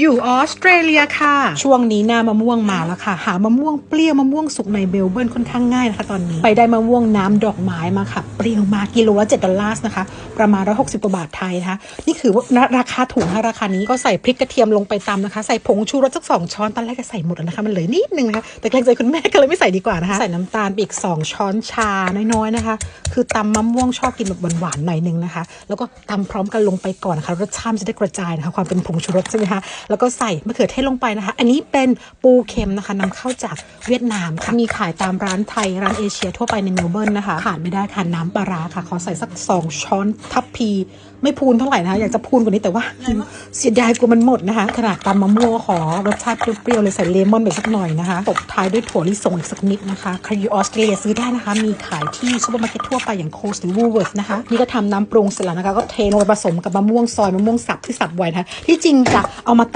อยู่ออสเตรเลียค่ะ ช่วงนี้หน้ามะม่วงมาแล้วค่ะ หามะม่วงเปรี้ยวมะม่วงสุกในเบลเบิร์นค่อนข้างง่ายนะคะตอนนี้ ไปได้มะม่วงน้ำดอกไม้มาค่ะ เปรี้ยวมากกิโลละ7ดอลลาร์นะคะ ประมาณ160กว่าบาทไทยนะคะ นี่คือว่าราคาถูกนะคะราคานี้ก็ใส่พริกกระเทียมลงไปตำนะคะ ใส่ผงชูรสสักสองช้อนตอนแรกก็ใส่หมดแล้วนะคะ มันเหลือนิดนึงนะคะ แต่เกรงใจคุณแม่ก็เลยไม่ใส่ดีกว่านะคะ ใส่น้ำตาลไปอีก2ช้อนชาน้อยๆนะคะ คือตำมะม่วงชอบกินแบบหวานๆหน่อยนึงนะคะ แล้วก็ตำพร้อมกันลงไปก่อนนะคะรสชาติมันจะได้กระจายนะคะความเป็นผงชูรสใช่ไหมคะแล้วก็ใส่มะเขือเทศลงไปนะคะ อันนี้เป็นปูเค็มนะคะนำเข้าจากเวียดนามค่ะมีขายตามร้านไทยร้านเอเชียทั่วไปในเมลเบิร์นนะคะขาดไม่ได้ค่ะน้ำปลาร้าค่ะขอใส่สัก 2 ช้อนทัพพี ไม่พูนเท่าไหร่นะคะอยากจะพูนกว่านี้แต่ว่าเสียดายกลัวมันหมดนะคะขนาดตำมะม่วงขอรสชาติเปรี้ยวๆเลยใส่เลมอนไปสักหน่อยนะคะตบท้ายด้วยถั่วลิสงอีกสักนิดนะคะใครอยู่ออสเตรเลียซื้อได้นะคะ มีขายที่ซูเปอร์มาร์เก็ตทั่วไปอย่างโคสหรือวูเวิร์สนะคะนี่ก็ทำน้ำปรุงเสร็จแล้วนะคะก็เทลงไปผสมกับมะม่วงซอยมะม่วงสับที่สับไว้นะคะที่จริงจะเอามา